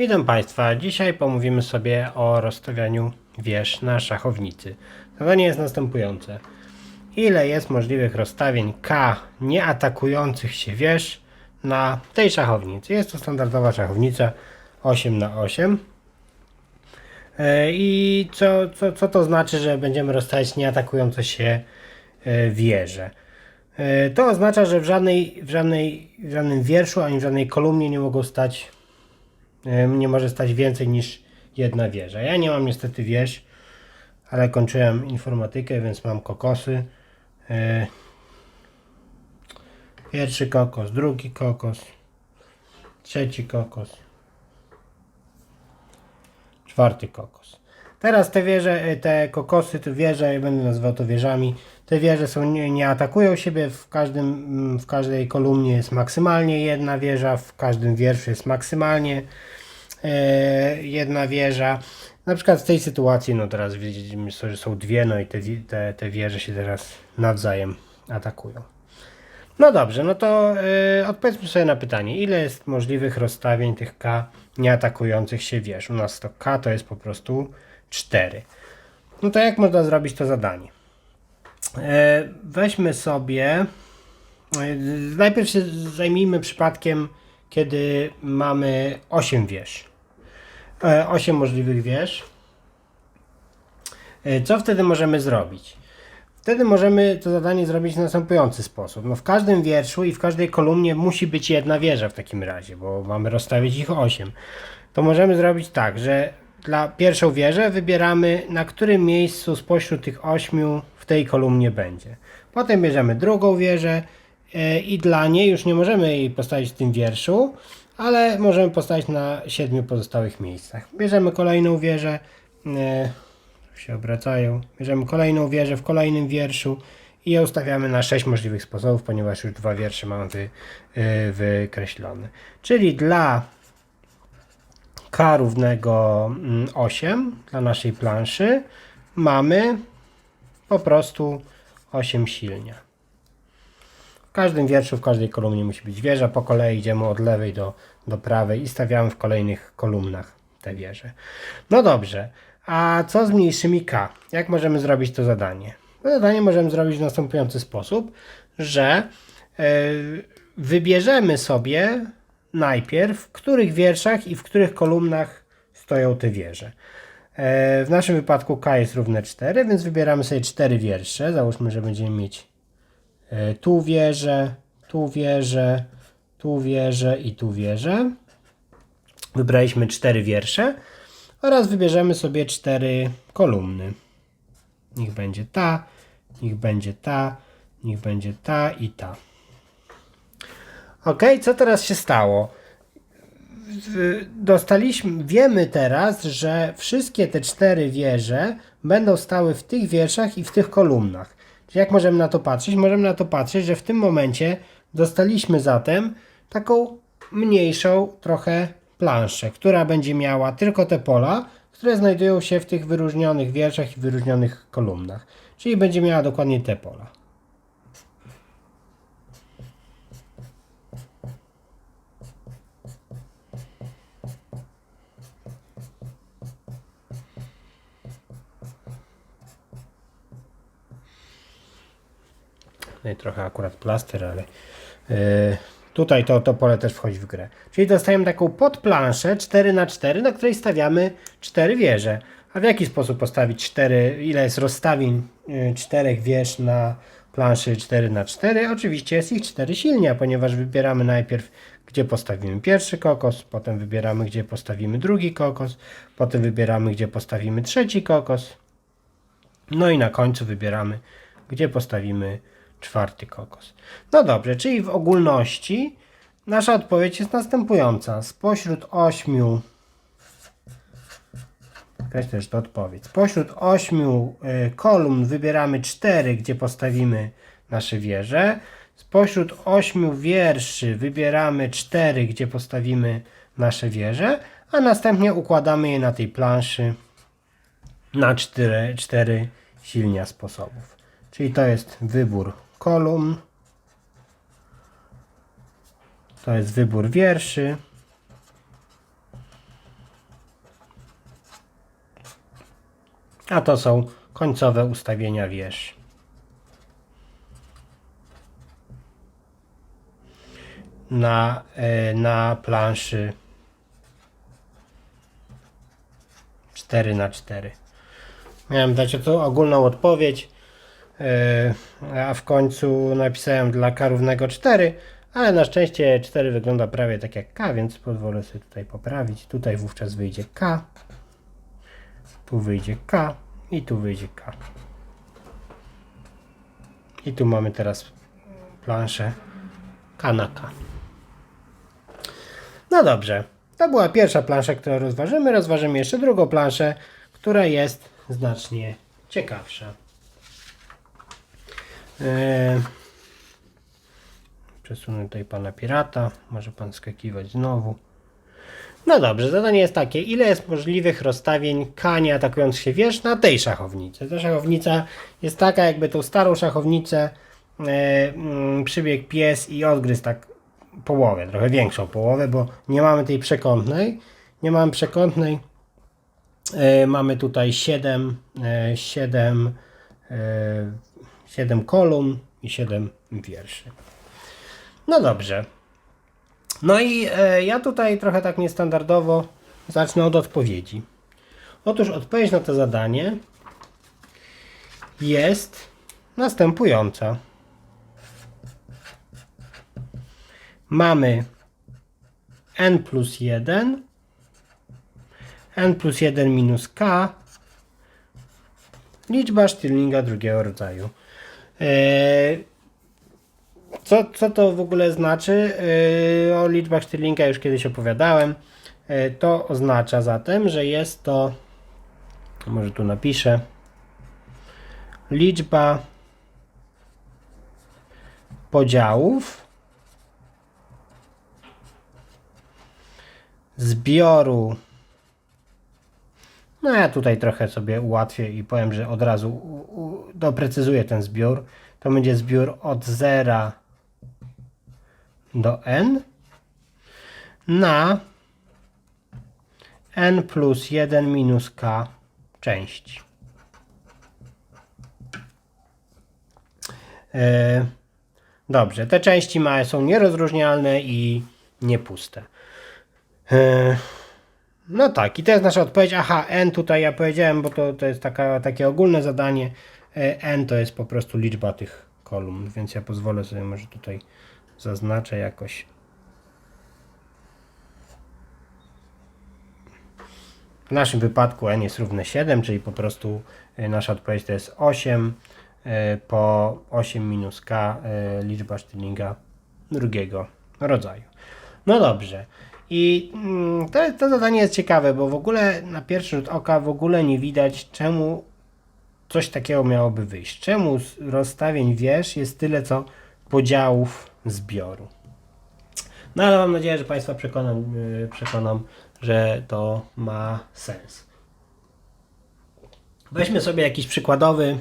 Witam Państwa. Dzisiaj pomówimy sobie o rozstawianiu wież na szachownicy. Zadanie jest następujące. Ile jest możliwych rozstawień K nieatakujących się wież na tej szachownicy? Jest to standardowa szachownica 8 na 8 E, I co, co, co to znaczy, że będziemy rozstawiać nieatakujące się e, wieże? E, To oznacza, że w, żadnej, w, żadnej, w żadnym wierszu ani w żadnej kolumnie nie mogą stać nie może stać więcej niż jedna wieża. Ja nie mam niestety wież, ale kończyłem informatykę, więc mam kokosy. Pierwszy kokos, drugi kokos, trzeci kokos, czwarty kokos. Teraz te wieże, e, te kokosy, te wieże, ja będę nazywał to wieżami, te wieże są, nie, nie atakują siebie, w, każdym, mm, w każdej kolumnie jest maksymalnie jedna wieża, w każdym wierszu jest maksymalnie e, jedna wieża. Na przykład w tej sytuacji, no teraz widzimy, że są dwie, no i te, te, te wieże się teraz nawzajem atakują. No dobrze, no to e, odpowiedzmy sobie na pytanie, ile jest możliwych rozstawień tych K nieatakujących się wież? U nas to K to jest po prostu 4. No to jak można zrobić to zadanie? E, weźmy sobie. e, Najpierw się zajmijmy przypadkiem, kiedy mamy 8 wież. 8 możliwych wież. E, Co wtedy możemy zrobić? Wtedy możemy to zadanie zrobić w następujący sposób. No w każdym wierszu i w każdej kolumnie musi być jedna wieża w takim razie, bo mamy rozstawić ich 8. To możemy zrobić tak, że dla pierwszą wieżę wybieramy na którym miejscu spośród tych 8 w tej kolumnie będzie. Potem bierzemy drugą wieżę e, i dla niej już nie możemy jej postawić w tym wierszu, ale możemy postawić na siedmiu pozostałych miejscach. Bierzemy kolejną wieżę, e, się obracają. Bierzemy kolejną wieżę w kolejnym wierszu i je ustawiamy na 6 możliwych sposobów, ponieważ już dwa wiersze mamy y, wykreślone. Czyli dla k równego mm, 8 dla naszej planszy mamy po prostu 8 silnia. W każdym wierszu, w każdej kolumnie musi być wieża. Po kolei idziemy od lewej do, do prawej i stawiamy w kolejnych kolumnach te wieże. No dobrze, a co z mniejszymi k? Jak możemy zrobić to zadanie? To zadanie możemy zrobić w następujący sposób, że e, wybierzemy sobie najpierw, w których wierszach i w których kolumnach stoją te wieże. E, w naszym wypadku k jest równe 4, więc wybieramy sobie 4 wiersze. Załóżmy, że będziemy mieć e, tu wieżę, tu wieżę, tu wieżę i tu wieżę. Wybraliśmy 4 wiersze oraz wybierzemy sobie 4 kolumny. Niech będzie ta, niech będzie ta, niech będzie ta i ta. Ok, co teraz się stało? Dostaliśmy, wiemy teraz, że wszystkie te cztery wieże będą stały w tych wierszach i w tych kolumnach. Czyli jak możemy na to patrzeć? Możemy na to patrzeć, że w tym momencie dostaliśmy zatem taką mniejszą trochę planszę, która będzie miała tylko te pola, które znajdują się w tych wyróżnionych wierszach i wyróżnionych kolumnach. Czyli będzie miała dokładnie te pola. No i trochę akurat plaster, ale yy, tutaj to, to pole też wchodzi w grę. Czyli dostajemy taką podplanszę 4 na 4 na której stawiamy 4 wieże. A w jaki sposób postawić 4, ile jest rozstawień yy, 4 wież na planszy 4 na 4 Oczywiście jest ich 4 silnia, ponieważ wybieramy najpierw gdzie postawimy pierwszy kokos, potem wybieramy gdzie postawimy drugi kokos, potem wybieramy gdzie postawimy trzeci kokos. No i na końcu wybieramy, gdzie postawimy czwarty kokos. No dobrze, czyli w ogólności nasza odpowiedź jest następująca. Spośród ośmiu Jakaś też to odpowiedź. Spośród ośmiu y, kolumn wybieramy cztery, gdzie postawimy nasze wieże. Spośród ośmiu wierszy wybieramy cztery, gdzie postawimy nasze wieże, a następnie układamy je na tej planszy na cztery, cztery silnia sposobów. Czyli to jest wybór kolumn. To jest wybór wierszy. A to są końcowe ustawienia wierszy. Na, e, na planszy 4 na 4 Miałem dać tu ogólną odpowiedź a w końcu napisałem dla K równego 4, ale na szczęście 4 wygląda prawie tak jak K, więc pozwolę sobie tutaj poprawić. Tutaj wówczas wyjdzie K, tu wyjdzie K i tu wyjdzie K. I tu mamy teraz planszę K na K. No dobrze, to była pierwsza plansza, którą rozważymy. Rozważymy jeszcze drugą planszę, która jest znacznie ciekawsza. Eee, Przesunę tutaj pana pirata. Może pan skakiwać znowu. No dobrze, zadanie jest takie. Ile jest możliwych rozstawień kania atakując się wież na tej szachownicy? Ta szachownica jest taka, jakby tą starą szachownicę e, mm, przybiegł pies i odgryzł tak połowę, trochę większą połowę, bo nie mamy tej przekątnej. Nie mamy przekątnej. E, mamy tutaj 7, e, 7, e, 7 kolumn i 7 wierszy. No dobrze. No i e, ja tutaj trochę tak niestandardowo zacznę od odpowiedzi. Otóż odpowiedź na to zadanie jest następująca. Mamy n plus 1, n plus 1 minus k, liczba Stirlinga drugiego rodzaju. Eee, co, co to w ogóle znaczy? Yy, o liczbach Stirlinga już kiedyś opowiadałem. Yy, to oznacza zatem, że jest to, może tu napiszę, liczba podziałów zbioru. No ja tutaj trochę sobie ułatwię i powiem, że od razu doprecyzuję ten zbiór. To będzie zbiór od 0 do n na n plus 1 minus k części. E, Dobrze, te części małe są nierozróżnialne i niepuste. E, No tak, i to jest nasza odpowiedź. Aha, n tutaj ja powiedziałem, bo to, to jest taka, takie ogólne zadanie. E, n to jest po prostu liczba tych kolumn, więc ja pozwolę sobie może tutaj zaznaczę jakoś. W naszym wypadku n jest równe 7, czyli po prostu e, nasza odpowiedź to jest 8 e, po 8 minus k liczba Stirlinga drugiego rodzaju. No dobrze. I mm, to, to zadanie jest ciekawe, bo w ogóle na pierwszy rzut oka w ogóle nie widać czemu coś takiego miałoby wyjść. Czemu z rozstawień wież jest tyle co podziałów zbioru. No ale mam nadzieję, że Państwa przekonam, yy, przekonam, że to ma sens. Weźmy sobie jakiś przykładowy,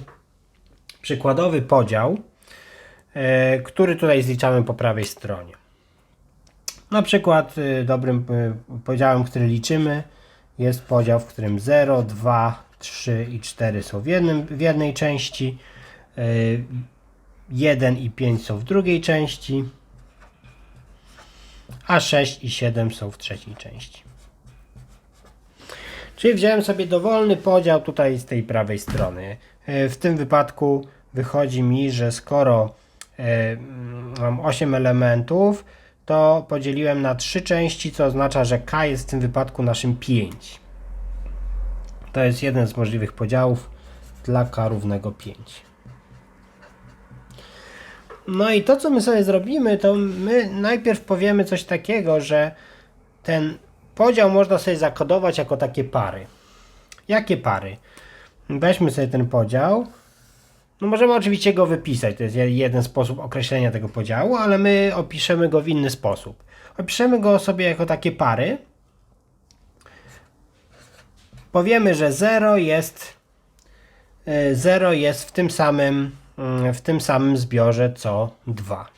przykładowy podział, yy, który tutaj zliczamy po prawej stronie. Na przykład yy, dobrym yy, podziałem, który liczymy, jest podział, w którym 0, 2, 3 i 4 są w, jednym, w jednej części. Yy, 1 i 5 są w drugiej części, a 6 i 7 są w trzeciej części. Czyli wziąłem sobie dowolny podział tutaj z tej prawej strony. W tym wypadku wychodzi mi, że skoro mam 8 elementów, to podzieliłem na 3 części, co oznacza, że K jest w tym wypadku naszym 5. To jest jeden z możliwych podziałów dla K równego 5. No i to, co my sobie zrobimy, to my najpierw powiemy coś takiego, że ten podział można sobie zakodować jako takie pary. Jakie pary? Weźmy sobie ten podział. No możemy oczywiście go wypisać, to jest jeden sposób określenia tego podziału, ale my opiszemy go w inny sposób. Opiszemy go sobie jako takie pary. Powiemy, że 0 jest 0 jest w tym samym mm, w tym samym zbiorze co 2.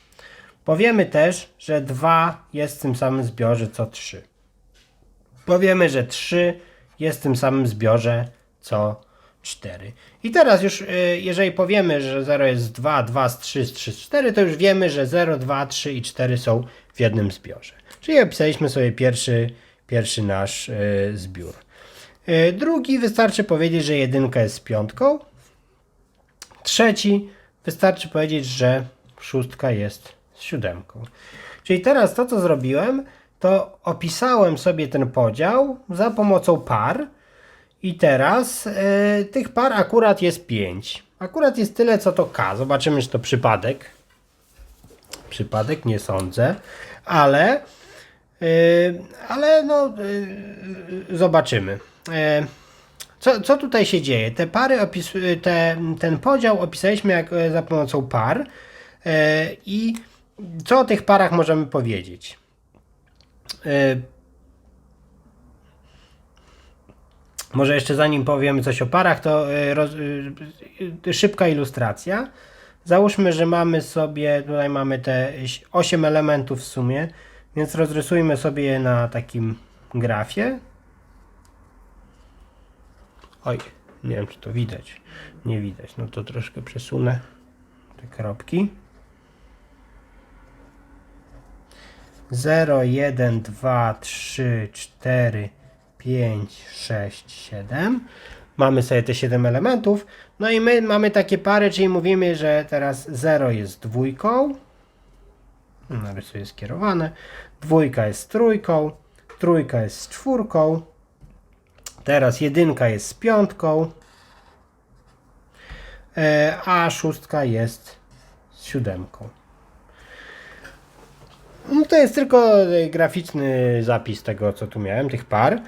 Powiemy też, że 2 jest w tym samym zbiorze co 3. Powiemy, że 3 jest w tym samym zbiorze co 4. I teraz już, y, jeżeli powiemy, że 0 jest 2, 2 z 3, z 3 z 4, to już wiemy, że 0, 2, 3 i 4 są w jednym zbiorze. Czyli opisaliśmy sobie pierwszy, pierwszy nasz y, zbiór. Y, Drugi wystarczy powiedzieć, że jedynka jest z piątką. Trzeci wystarczy powiedzieć, że szóstka jest z siódemką. Czyli teraz to, co zrobiłem, to opisałem sobie ten podział za pomocą par. I teraz y, tych par akurat jest 5. Akurat jest tyle, co to K. Zobaczymy, czy to przypadek. Przypadek nie sądzę, ale, y, ale no, y, zobaczymy. Y, co, co tutaj się dzieje? Te pary opis, te, ten podział opisaliśmy jak, za pomocą par. Y, I co o tych parach możemy powiedzieć? Y, Może jeszcze zanim powiem coś o parach, to y, roz, y, szybka ilustracja. Załóżmy, że mamy sobie, tutaj mamy te 8 elementów w sumie, więc rozrysujmy sobie je na takim grafie. Oj, nie wiem czy to widać. Nie widać, no to troszkę przesunę te kropki. 0, 1, 2, 3, 4, 5, 6, 7. Mamy sobie te 7 elementów. No i my mamy takie pary, czyli mówimy, że teraz 0 jest dwójką. Narysuję skierowane. Dwójka jest trójką. Trójka jest czwórką. Teraz jedynka jest z piątką. E, a szóstka jest z siódemką. No to jest tylko graficzny zapis tego, co tu miałem, tych par.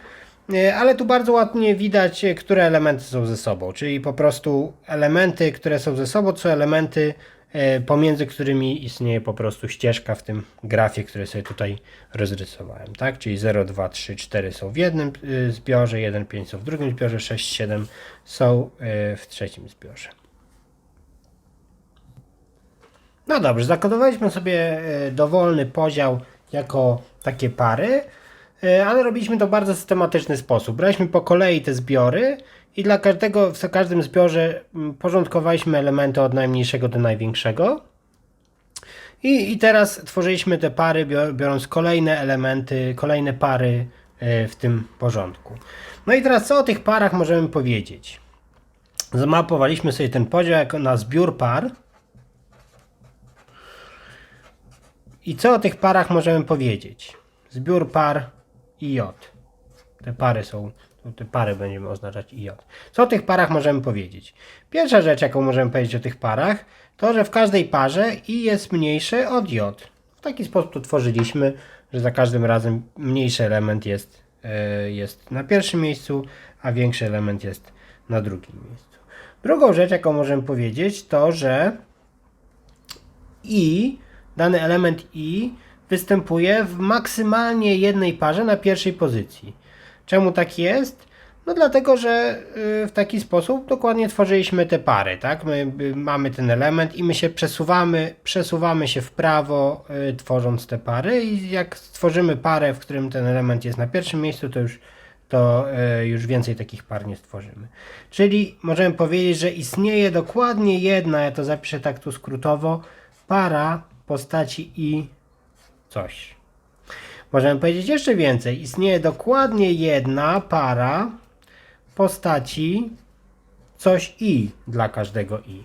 E, Ale tu bardzo ładnie widać, e, które elementy są ze sobą. Czyli po prostu elementy, które są ze sobą, są elementy, e, pomiędzy którymi istnieje po prostu ścieżka w tym grafie, który sobie tutaj rozrysowałem. Tak? Czyli 0, 2, 3, 4 są w jednym zbiorze, 1, 5 są w drugim zbiorze, 6, 7 są w trzecim zbiorze. No dobrze, zakodowaliśmy sobie dowolny podział jako takie pary, ale robiliśmy to w bardzo systematyczny sposób. Braliśmy po kolei te zbiory i dla każdego, w każdym zbiorze mm, porządkowaliśmy elementy od najmniejszego do największego. I, I teraz tworzyliśmy te pary, bio- biorąc kolejne elementy, kolejne pary e, w tym porządku. No i teraz co o tych parach możemy powiedzieć? Zamapowaliśmy sobie ten podział jako na zbiór par. I co o tych parach możemy powiedzieć? Zbiór par i J. Te pary są, te pary będziemy oznaczać i J. Co o tych parach możemy powiedzieć? Pierwsza rzecz, jaką możemy powiedzieć o tych parach, to, że w każdej parze i jest mniejsze od J. W taki sposób to tworzyliśmy, że za każdym razem mniejszy element jest, e, jest na pierwszym miejscu, a większy element jest na drugim miejscu. Drugą rzecz, jaką możemy powiedzieć, to, że i dany element i występuje w maksymalnie jednej parze na pierwszej pozycji. Czemu tak jest? No dlatego, że y, w taki sposób dokładnie tworzyliśmy te pary, tak? My y, mamy ten element i my się przesuwamy, przesuwamy się w prawo, y, tworząc te pary i jak stworzymy parę, w którym ten element jest na pierwszym miejscu, to już to już więcej takich par nie stworzymy. Czyli możemy powiedzieć, że istnieje dokładnie jedna, ja to zapiszę tak tu skrótowo, para postaci i coś. Możemy powiedzieć jeszcze więcej. Istnieje dokładnie jedna para postaci coś i dla każdego i.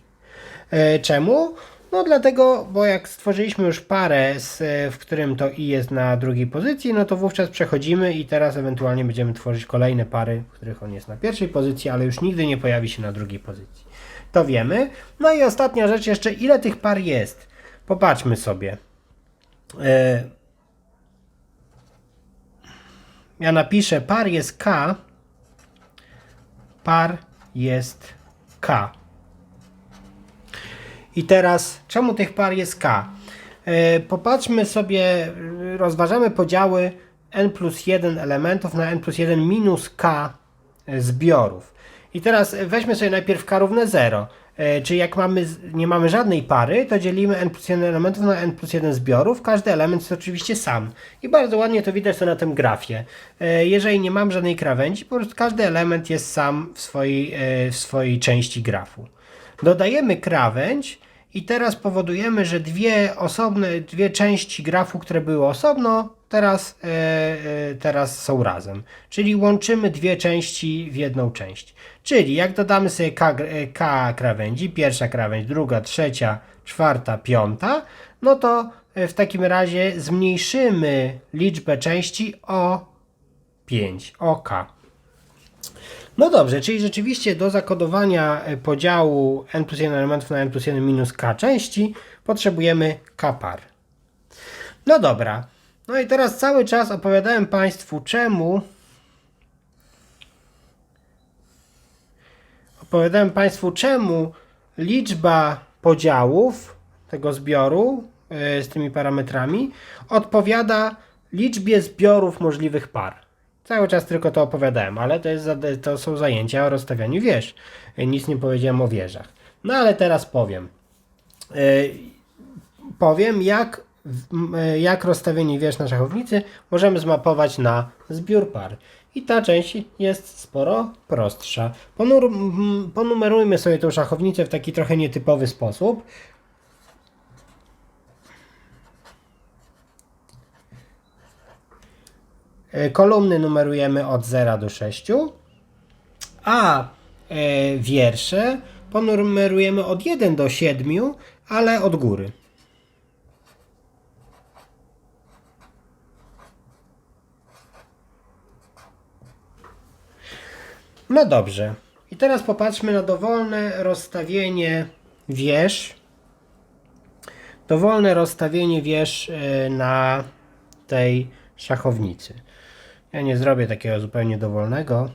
E, czemu? No dlatego, bo jak stworzyliśmy już parę, z, e, w którym to i jest na drugiej pozycji, no to wówczas przechodzimy i teraz ewentualnie będziemy tworzyć kolejne pary, w których on jest na pierwszej pozycji, ale już nigdy nie pojawi się na drugiej pozycji. To wiemy. No i ostatnia rzecz jeszcze, ile tych par jest? Popatrzmy sobie. E, ja napiszę par jest K, par jest K. I teraz, czemu tych par jest K? E, Popatrzmy sobie, rozważamy podziały n plus 1 elementów na n plus 1 minus K zbiorów. I teraz weźmy sobie najpierw K równe 0. E, Czyli jak mamy, nie mamy żadnej pary, to dzielimy n plus 1 elementów na n plus 1 zbiorów. Każdy element jest oczywiście sam. I bardzo ładnie to widać to na tym grafie. E, Jeżeli nie mam żadnej krawędzi, po prostu każdy element jest sam w swojej, e, w swojej części grafu. Dodajemy krawędź i teraz powodujemy, że dwie osobne, dwie części grafu, które były osobno, teraz, e, e, teraz są razem. Czyli łączymy dwie części w jedną część. Czyli jak dodamy sobie k, e, k krawędzi, pierwsza krawędź, druga, trzecia, czwarta, piąta, no to w takim razie zmniejszymy liczbę części o 5, o k. No dobrze, czyli rzeczywiście do zakodowania podziału n plus 1 elementów na n plus 1 minus k części potrzebujemy k par. No dobra. No i teraz cały czas opowiadałem Państwu czemu opowiadałem Państwu czemu liczba podziałów tego zbioru e, z tymi parametrami odpowiada liczbie zbiorów możliwych par. Cały czas tylko to opowiadałem, ale to, jest, to są zajęcia o rozstawianiu wież. E, Nic nie powiedziałem o wieżach. No ale teraz powiem. E, powiem, jak, jak rozstawienie wież na szachownicy możemy zmapować na zbiór par. I ta część jest sporo prostsza. Ponur, ponumerujmy sobie tą szachownicę w taki trochę nietypowy sposób. E, Kolumny numerujemy od 0 do 6, a e, wiersze ponumerujemy od 1 do 7, ale od góry. No dobrze. I teraz popatrzmy na dowolne rozstawienie wież. Dowolne rozstawienie wież e, na tej szachownicy. Ja nie zrobię takiego zupełnie dowolnego.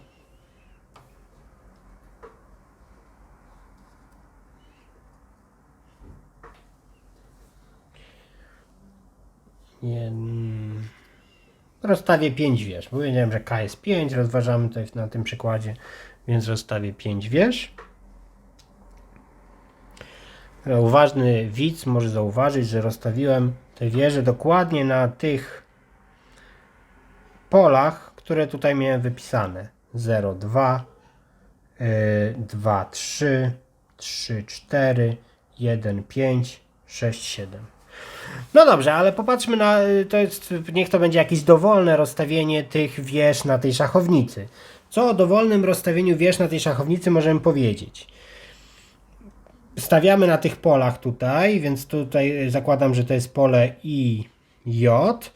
Mm, rozstawię 5 wież. Powiedziałem, że K jest 5, rozważamy tutaj na tym przykładzie, więc rozstawię 5 wież. Uważny widz może zauważyć, że rozstawiłem te wieże dokładnie na tych polach, które tutaj miałem wypisane. 0, 2, 2, 3, 3, 4, 1, 5, 6, 7. No dobrze, ale popatrzmy na, y, to jest, niech to będzie jakieś dowolne rozstawienie tych wież na tej szachownicy. Co o dowolnym rozstawieniu wież na tej szachownicy możemy powiedzieć? Stawiamy na tych polach tutaj, więc tutaj zakładam, że to jest pole I, J.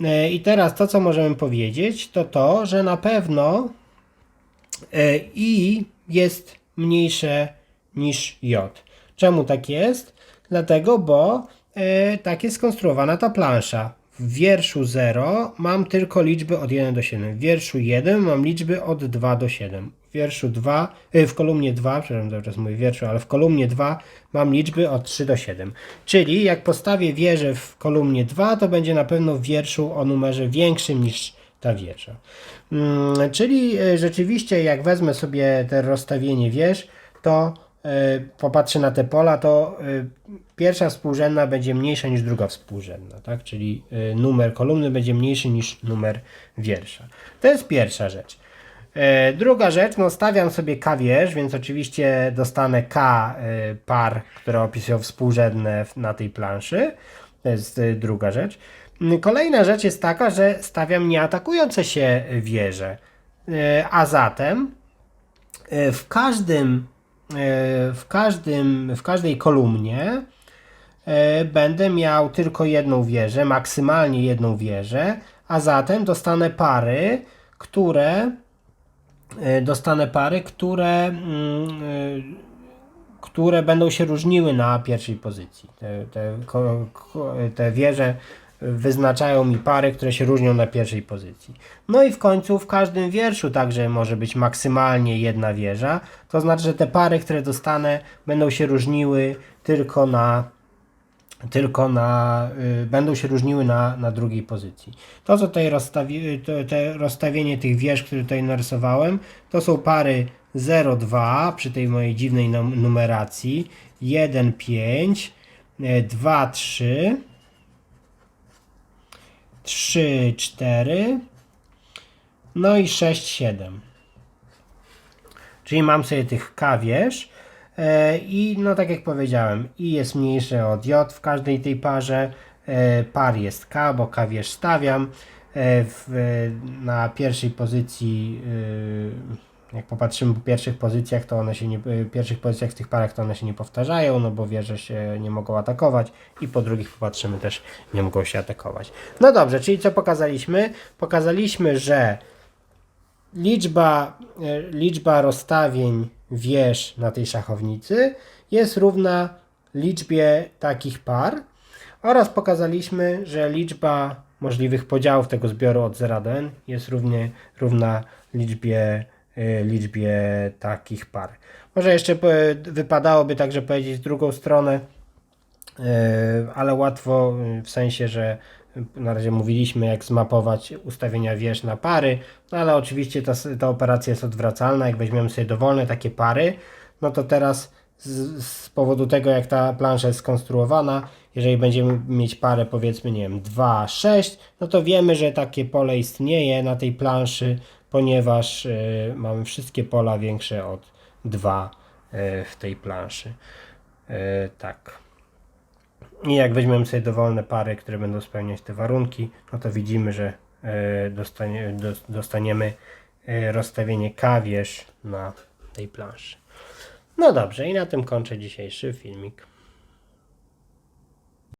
E, I teraz to, co możemy powiedzieć, to to, że na pewno I jest mniejsze niż J. Czemu tak jest? Dlatego, bo e, tak jest skonstruowana ta plansza. W wierszu 0 mam tylko liczby od 1 do 7. W wierszu 1 mam liczby od 2 do 7. W wierszu 2, e, w kolumnie 2, przepraszam, cały czas mówię wierszu, ale w kolumnie 2 mam liczby od 3 do 7. Czyli jak postawię wieżę w kolumnie 2, to będzie na pewno w wierszu o numerze większym niż ta wieża. Mm, czyli e, rzeczywiście, jak wezmę sobie te rozstawienie wież, to e, popatrzę na te pola, to e, pierwsza współrzędna będzie mniejsza niż druga współrzędna, tak? Czyli e, numer kolumny będzie mniejszy niż numer wiersza. To jest pierwsza rzecz. Druga rzecz, no stawiam sobie K wież, więc oczywiście dostanę K par, które opisują współrzędne na tej planszy. To jest druga rzecz. Kolejna rzecz jest taka, że stawiam nieatakujące się wieże. A zatem w każdym, w każdym, w każdej kolumnie e, będę miał tylko jedną wieżę, maksymalnie jedną wieżę, a zatem dostanę pary, które e, dostanę pary, które mm, e, które będą się różniły na pierwszej pozycji. Te, te, te wieże wyznaczają mi pary, które się różnią na pierwszej pozycji. No i w końcu w każdym wierszu także może być maksymalnie jedna wieża. To znaczy, że te pary, które dostanę, będą się różniły tylko na tylko na, y, będą się różniły na, na drugiej pozycji. To, co tutaj rozstawi, to, te rozstawienie tych wież, które tutaj narysowałem, to są pary 0,2 przy tej mojej dziwnej num- numeracji, 1,5, 2,3, 3, 4, no i 6, 7. Czyli mam sobie tych K wież e, i no tak jak powiedziałem, I jest mniejsze od J w każdej tej parze, e, par jest K, bo K wież stawiam. E, w, na pierwszej pozycji, e, jak popatrzymy po pierwszych pozycjach, to one się nie, e, pierwszych pozycjach tych parach to one się nie powtarzają, no bo wieże się nie mogą atakować i po drugich popatrzymy też nie mogą się atakować. No dobrze, czyli co pokazaliśmy? Pokazaliśmy, że liczba, e, liczba rozstawień wież na tej szachownicy jest równa liczbie takich par oraz pokazaliśmy, że liczba możliwych podziałów tego zbioru od 0 do n jest równie, równa liczbie, liczbie takich par. Może jeszcze wypadałoby także powiedzieć drugą stronę, E, ale łatwo e, w sensie, że na razie mówiliśmy jak zmapować ustawienia wież na pary, no ale oczywiście ta, ta operacja jest odwracalna, jak weźmiemy sobie dowolne takie pary, no to teraz z, z powodu tego jak ta plansza jest skonstruowana, jeżeli będziemy mieć parę powiedzmy nie wiem 2, 6, no to wiemy, że takie pole istnieje na tej planszy, ponieważ e, mamy wszystkie pola większe od 2 e, w tej planszy. E, tak. I jak weźmiemy sobie dowolne pary, które będą spełniać te warunki, no to widzimy, że dostanie, dos- dostaniemy rozstawienie K wież na tej planszy. No dobrze, i na tym kończę dzisiejszy filmik.